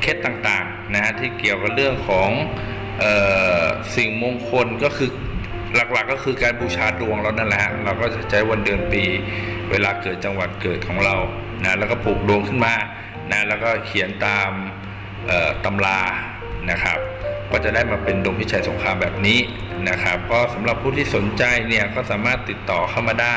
เคล็ดต่างๆนะฮะที่เกี่ยวกับเรื่องของออสิ่งมงคลก็คือหลักๆก็คือการบูชาดวงเรานั่นแหละฮะเราก็จะใช้วันเดือนปี เวลาเกิดจังหวัดเกิดของเรานะแล้วก็ปลูกดวงขึ้นมานะแล้วก็เขียนตามตำรานะครับก็จะได้มาเป็นดวงพิชัยสงครามแบบนี้นะครับ ก็สำหรับผู้ที่สนใจเนี่ยก็สามารถติดต่อเข้ามาได้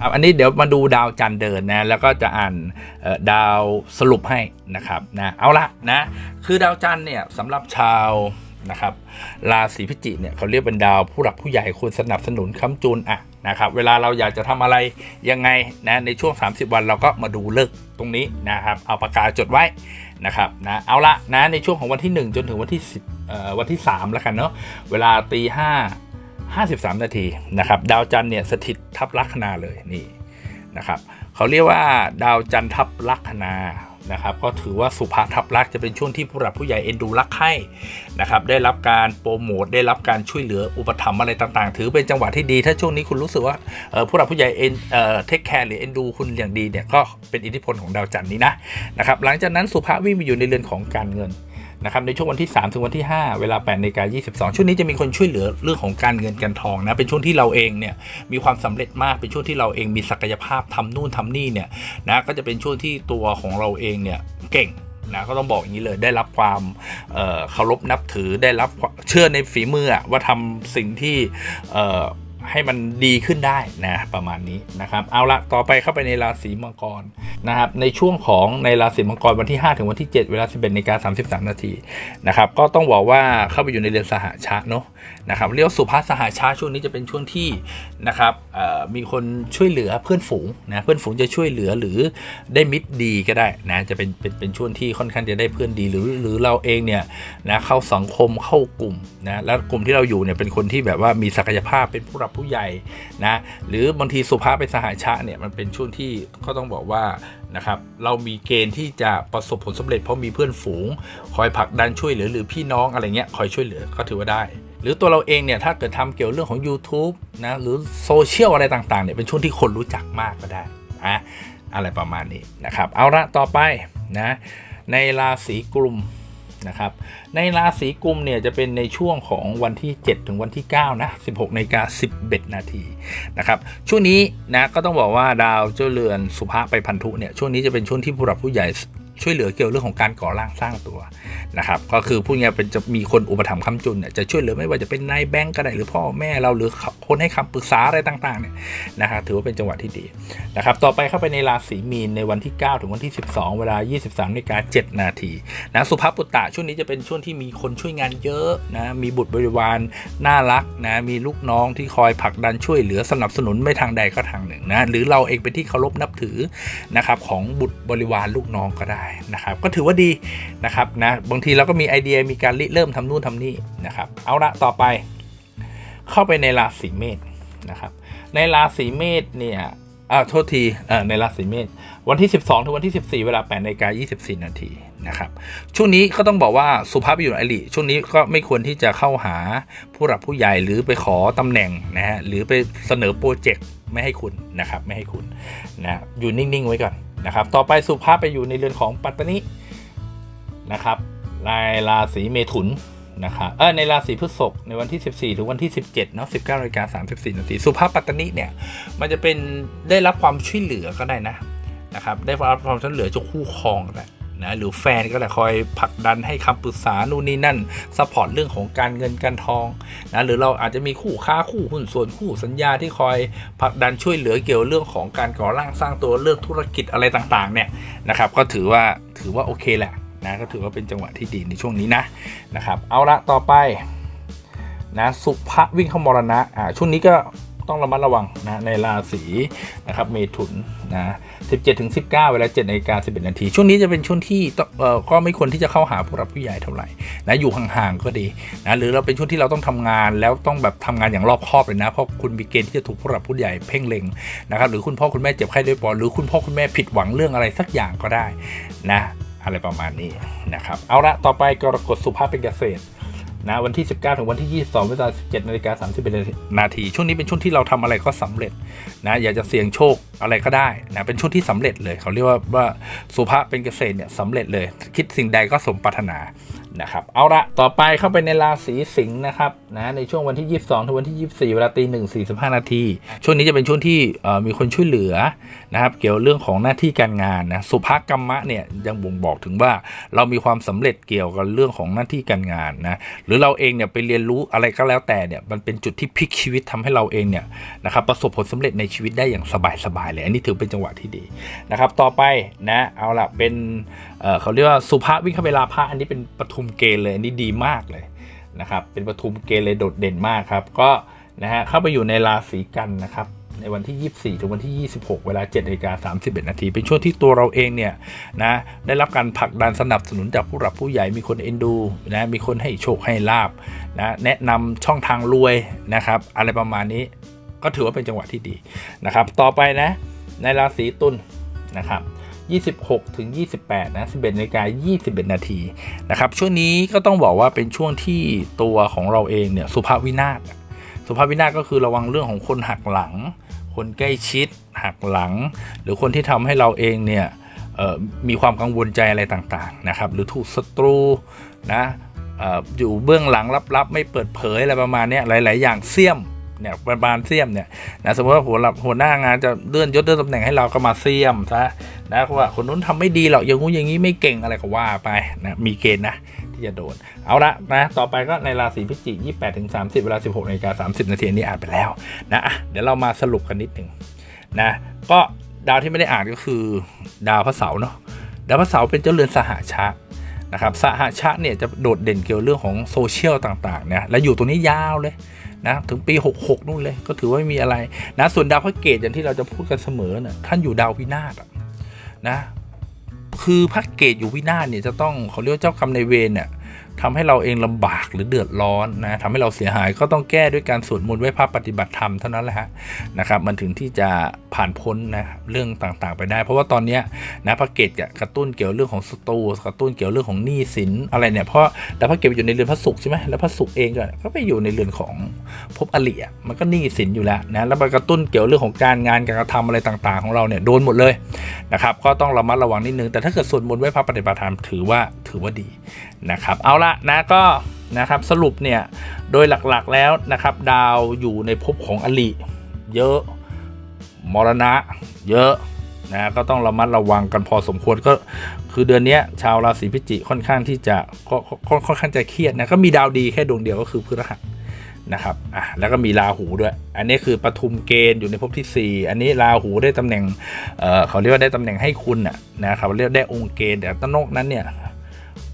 ครับอันนี้เดี๋ยวมาดูดาวจันเดินนะแล้วก็จะอ่านดาวสรุปให้นะครับนะเอาละนะคือดาวจันเนี่ยสำหรับชาวนะครับราศีพิจิกเนี่ยเขาเรียกเป็นดาวผู้หลักผู้ใหญ่ควรสนับสนุนค้ำจูนอะนะครับเวลาเราอยากจะทำอะไรยังไงนะในช่วง 30 วันเราก็มาดูเลิกตรงนี้นะครับเอาปากกาจดไว้นะครับนะเอาละนะในช่วงของวันที่ 1 จนถึงวันที่10เอ่อวันที่3แล้วกันเนาะเวลาตีห้า 53 นาทีนะครับดาวจันทร์เนี่ยสถิตทับลัคนาเลยนี่นะครับเขาเรียกว่าดาวจันทร์ทับลัคนานะครับก็ถือว่าสุภาทับลักจะเป็นช่วงที่ผู้หลักผู้ใหญ่เอ็นดูรักใคร่นะครับได้รับการโปรโมทได้รับการช่วยเหลืออุปถัมภ์อะไรต่างๆ ถือเป็นจังหวะที่ดี ถ้าช่วงนี้คุณรู้สึกว่าผู้หลักผู้ใหญ่เอ็นเอ่อเทคแคร์หรือเอ็นดูคุณอย่างดีเนี่ยก็เป็นอิทธิพลของดาวจันทร์นี้นะนะครับหลังจากนั้นสุภาวิ่งมาอยู่ในเรือนของการเงิน นะครับในช่วงวันที่ 3 ถึงวันที่ 5 เวลา8นาฬิกา22 ช่วงนี้จะมีคนช่วยเหลือเรื่องของการเงินการทองนะ เป็นช่วงที่เราเองเนี่ยมีความสำเร็จมาก เป็นช่วงที่เราเองมีศักยภาพทำนู่นทำนี่เนี่ยนะก็จะเป็นช่วงที่ตัวของเราเองเนี่ยเก่งนะก็ต้องบอกอย่างนี้เลยได้รับความเคารพนับถือได้รับเชื่อในฝีมือว่าทำสิ่งที่ ให้มันดีขึ้นได้นะประมาณนี้นะครับเอาละต่อไปเข้าไปในราศีมังกรนะครับในช่วงของในราศีมังกรวันที่ 5 ถึงวันที่ 7 เวลา 11นาฬิกา33 นาทีนะครับก็ต้องบอกว่าเข้าไปอยู่ในเรือนสหชาติเนาะนะครับเรียกสุภาษสหชาติช่วงนี้จะเป็นช่วงที่นะครับมีคนช่วยเหลือเพื่อนฝูงนะเพื่อนฝูงจะช่วยเหลือหรือได้มิตรดีก็ได้นะจะเป็นเป็นเป็นช่วงที่ค่อนข้างจะได้เพื่อนดีหรือหรือเราเองเนี่ยนะเข้าสังคมเข้ากลุ่มนะแล้วกลุ่มที่เราอยู่เนี่ยเป็นคนที่แบบว่ามีศักยภาพเป็นผู้หลักผู้ใหญ่นะหรือบางทีสุภาพเป็นสหชาติเนี่ยมันเป็นช่วงที่ก็ต้องบอกว่านะครับเรามีเกณฑ์ที่จะประสบผลสำเร็จเพราะมีเพื่อนฝูง คอยผลักดันช่วยเหลือหรือพี่น้องอะไรเงี้ยคอยช่วยเหลือก็ถือว่าได้ หรือตัวเราเองเนี่ยถ้าเกิดทำเกี่ยวเรื่องของ YouTube นะหรือโซเชียลอะไรต่างๆเนี่ยเป็นช่วงที่คนรู้จักมากก็ได้นะอะไรประมาณนี้นะครับเอาละต่อไปนะในราศีกลุ่ม นะครับ ในราศีกุมเนี่ยจะเป็นในช่วงของวันที่ 7 ถึงวันที่ 9 นะ 16นาฬิกา11 นาทีนะครับ ช่วงนี้นะก็ต้องบอกว่าดาวเจ้าเรือนสุภาไปพันธุเนี่ยช่วงนี้จะเป็นช่วงที่ผู้หลักผู้ใหญ่ ช่วยเหลือเกี่ยวเรื่องของการก่อร่างสร้างตัวนะครับก็คือพูดง่ายเป็นจะมีคนอุปถัมภ์ค้ำจุนเนี่ยจะช่วยเหลือไม่ว่าจะเป็นนายแบงก์ก็ได้หรือพ่อแม่เราหรือคนให้คำปรึกษาอะไรต่างๆเนี่ยนะครับถือว่าเป็นจังหวะที่ดีนะครับต่อไปเข้าไปในราศีมีนในวันที่ 9 ถึงวันที่ 12 เวลา 23นาฬิกา7นาทีนะสุภาพบุตตะช่วงนี้จะเป็นช่วงที่มีคนช่วยงานเยอะนะมีบุตรบริวารน่ารักนะมีลูกน้องที่คอยผลักดันช่วยเหลือสนับสนุนไม่ทางใดก็ทางหนึ่งนะหรือเราเองเป็นที่เคารพนับถือนะครับของบุตรบริวารลูกน้องก็ได้นะครับก็ถือว่าดีนะครับนะบางทีเราก็มีไอเดียมีการริเริ่มทำนู่นทำนี่นะครับเอาละต่อไป เข้าไปในราศีเมษนะครับในราศีเมษเนี่ยอ่าโทษทีอ่ในราศีเมษวันที่ 12 ถึงวันที่ 14 เวลา8นาฬิกา24 นาทีนะครับช่วงนี้ก็ต้องบอกว่าสุภาพบุรุษอริช่วงนี้ก็ไม่ควรที่จะเข้าหาผู้หลักผู้ใหญ่หรือไปขอตำแหน่งนะฮะหรือไปเสนอโปรเจกต์ไม่ให้คุณนะครับไม่ให้คุณนะอยู่นิ่ง ๆ ไว้ก่อน นะครับต่อไปสุภาพไปอยู่ในเรือนของปัตตานีนะครับในราศีเมถุนนะครับเออในราศีพฤษภในวันที่ 14 ถึงวันที่ 17เนาะ19นาฬิกา34นาทีสุภาพปัตตานีเนี่ยมันจะเป็นได้รับความช่วยเหลือก็ได้นะนะครับได้รับความช่วยเหลือจากคู่ครองแหละ นะหรือแฟนก็ได้คอยผลักดันให้คำปรึกษานู่นนี่นั่นซัพพอร์ตเรื่องของการเงินการทองนะหรือเราอาจจะมีคู่ค้าคู่หุ้นส่วนคู่สัญญาที่คอยผลักดันช่วยเหลือเกี่ยวเรื่องของการก่อร่างสร้างตัวเรื่องธุรกิจอะไรต่างๆเนี่ยนะครับก็ถือว่าถือว่าโอเคแหละนะก็ถือว่าเป็นจังหวะที่ดีในช่วงนี้นะนะครับเอาละต่อไปนะสุภวิ่งเข้ามรณะอ่าช่วงนี้ก็ ต้องระมัดระวังนะในราศีนะครับเมถุนนะ17ถึง19 เวลา7นาฬิกา11นาทีช่วงนี้จะเป็นช่วงที่เอ่อก็ไม่ควรที่จะเข้าหาผู้รับผู้ใหญ่เท่าไหร่นะอยู่ห่างๆก็ดีนะหรือเราเป็นช่วงที่เราต้องทำงานแล้วต้องแบบทำงานอย่างรอบคอบเลยนะเพราะคุณมีเกณฑ์ที่จะถูกผู้รับผู้ใหญ่เพ่งเล็งนะครับหรือคุณพ่อคุณแม่เจ็บไข้ด้ป่วยหรือคุณพ่อคุณแม่ผิดหวังเรื่องอะไรสักอย่างก็ได้นะอะไรประมาณนี้นะครับเอาละต่อไปกรกฎสุภาพเป็นเกษตร นะวันที่ 19 ถึงวันที่ 22 เวลา 17นาฬิกา31นาที ช่วงนี้เป็นช่วงที่เราทำอะไรก็สำเร็จนะอยากจะเสี่ยงโชคอะไรก็ได้นะเป็นช่วงที่สำเร็จเลย เขาเรียกว่าว่าสุภาพเป็นเกษตรเนี่ยสำเร็จเลย คิดสิ่งใดก็สมปรารถนานะครับเอาละต่อไปเข้าไปในราศีสิงห์นะครับนะในช่วงวันที่ 22 ถึงวันที่ 24 เวลาตีหนึ่งสี่สิบห้านาทีช่วงนี้จะเป็นช่วงที่มีคนช่วยเหลือนะครับเกี่ยวเรื่องของหน้าที่การงานนะสุภกรรมะเนี่ยยังบ่งบอกถึงว่าเรามีความสำเร็จเกี่ยวกับเรื่องของหน้าที่การงานนะหรือเราเองเนี่ยไปเรียนรู้อะไรก็แล้วแต่เนี่ยมันเป็นจุดที่พลิกชีวิตทำให้เราเองเนี่ยนะครับประสบผลสำเร็จในชีวิตได้อย่างสบายๆเลย อันนี้ถือเป็นจังหวะที่ดีนะครับ ต่อไปนะเอาล่ะเป็นเเขาเรียกว่าสุภาพวิ่งเข้าไปลาภะอันนี้เป็นปฐุมเกณฑ์เลยอันนี้ดีมากเลยนะครับเป็นปฐุมเกณฑ์เลยโดดเด่นมากครับ ก็นะฮะเข้าไปอยู่ในราศีกันนะครับ ในวันที่ 24 ถึงวันที่ 26 เวลา7นาฬิกา31 นาที เป็นช่วงที่ตัวเราเองเนี่ยนะได้รับการผลักดันสนับสนุนจากผู้หลักผู้ใหญ่มีคนเอ็นดูนะมีคนให้โชคให้ลาบนะแนะนำช่องทางรวยนะครับ อะไรประมาณนี้ก็ถือว่าเป็นจังหวะที่ดีนะครับ ต่อไปนะในราศีตุลนะครับ26 ถึง 28 นะ 11นาฬิกา21 นาทีนะครับ ช่วงนี้ก็ต้องบอกว่าเป็นช่วงที่ตัวของเราเองเนี่ยสุภาพวินาศสุภาพวินาศก็คือระวังเรื่องของคนหักหลัง คนใกล้ชิดหักหลัง หรือคนที่ทำให้เราเองเนี่ยมีความกังวลใจอะไรต่างๆนะครับ หรือถูกศัตรูนะอออยู่เบื้องหลังลับๆ ไม่เปิดเผยอะไรประมาณนี้หลาย ๆ อย่างเสี่ยมเนี่ยประมาณเสี่ยมเนี่ยนะสมมติว่าหัวหลักหัวหน้างานจะเลื่อนยศเลื่อนตำแหน่งให้เราก็มาเสี่ยมซะนะว่าคนนู้นทำไม่ดีหรอกอย่างงู้นอย่างนี้ไม่เก่งอะไรก็ว่าไปนะมีเกณฑ์นะ ที่จะโดน เอาละนะ ต่อไปก็ในราศีพิจิก28ถึง30 เวลา 16นาฬิกา30 นาทีนี้อ่านไปแล้วนะเดี๋ยวเรามาสรุปกันนิดหนึ่งนะก็ดาวที่ไม่ได้อ่านก็คือ ดาวพระเสาร์เนาะดาวพระเสาร์เป็นเจ้าเรือนสหชะนะครับสหชะเนี่ยจะโดดเด่นเกี่ยวเรื่องของโซเชียลต่างๆนะและอยู่ตรงนี้ยาวเลยนะถึงปี 66 นู่นเลยก็ถือว่าไม่มีอะไรนะส่วนดาวพระเกตอย่างที่เราจะพูดกันเสมอนะ่ะท่านอยู่ดาววินาศนะ คือพระเกตอยู่วินาศเนี่ยจะต้องเขาเรียกเจ้ากรรมในเวรเนี่ย ทำให้เราเองลำบากหรือเดือดร้อนนะทำให้เราเสียหายก็ต้องแก้ด้วยการสวดมนต์ไหว้พระปฏิบัติธรรมเท่านั้นแหละฮะนะครับ มันถึงที่จะผ่านพ้นนะเรื่องต่างๆ ไปได้ เพราะว่าตอนนี้นะพระเกตจะกระตุ้นเกี่ยวเรื่องของสตูกระตุ้นเกี่ยวเรื่องของหนี้สินอะไรเนี่ยเพราะดาวพระเกตอยู่ในเรือนพระศุกร์ใช่ไหมแล้วพระศุกร์เองก็ก็ไปอยู่ในเรือนของภพอริอะมันก็หนี้สินอยู่แล้วนะแล้วมันกระตุ้นเกี่ยวเรื่องของการงานการกระทำอะไรต่างๆ ของเราเนี่ยโดนหมดเลยนะครับก็ต้องระมัดระวังนิดนึงแต่ถ้าเกิดสวดมนต์ไหว้พระปฏิบัติธรรมถือว่าถือว่าดีนะครับเอาละนะก็นะครับสรุปเนี่ยโดยหลักๆแล้วนะครับ ดาวอยู่ในภพของอริเยอะมรณะ เยอะนะก็ต้องระมัดระวังกันพอสมควรก็คือเดือนนี้ชาวราศีพิจิกค่อนข้างที่จะก็ค่อนข้างจะเครียดนะก็มีดาวดีแค่ดวงเดียวก็คือพฤหัสนะครับอะแล้วก็มีราหูด้วย อันนี้คือปทุมเกณฑ์อยู่ในภพที่ 4 อันนี้ราหูได้ตำแหน่งเออเขาเรียกว่าได้ตำแหน่งให้คุณน่ะนะครับเรียกได้องค์เกณฑ์แต่ต้นนกนั้นเนี่ย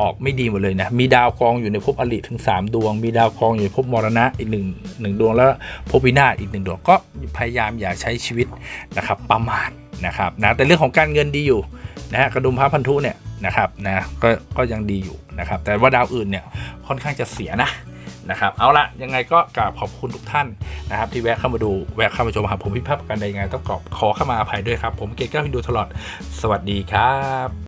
ออกไม่ดีหมดเลยนะ มีดาวกองอยู่ในภพอริถึง 3 ดวง มีดาวกองอยู่ในภพมรณะอีกหนึ่งหนึ่งดวง แล้วภพวินาศอีกหนึ่งดวง ก็พยายามอย่าใช้ชีวิตนะครับประมาทนะครับนะ แต่เรื่องของการเงินดีอยู่นะฮะกระดุมพระพันธุเนี่ยนะครับนะก็ก็ยังดีอยู่นะครับ แต่ว่าดาวอื่นเนี่ยค่อนข้างจะเสียนะนะครับเอาละยังไงก็กราบขอบคุณทุกท่านนะครับ ที่แวะเข้ามาดูแวะเข้ามาชมครับผมพิพัฒน์กันใดยังไงต้องขอขอเข้ามาอภัยด้วยครับ ผมเกศก้าพินดูตลอด สวัสดีครับ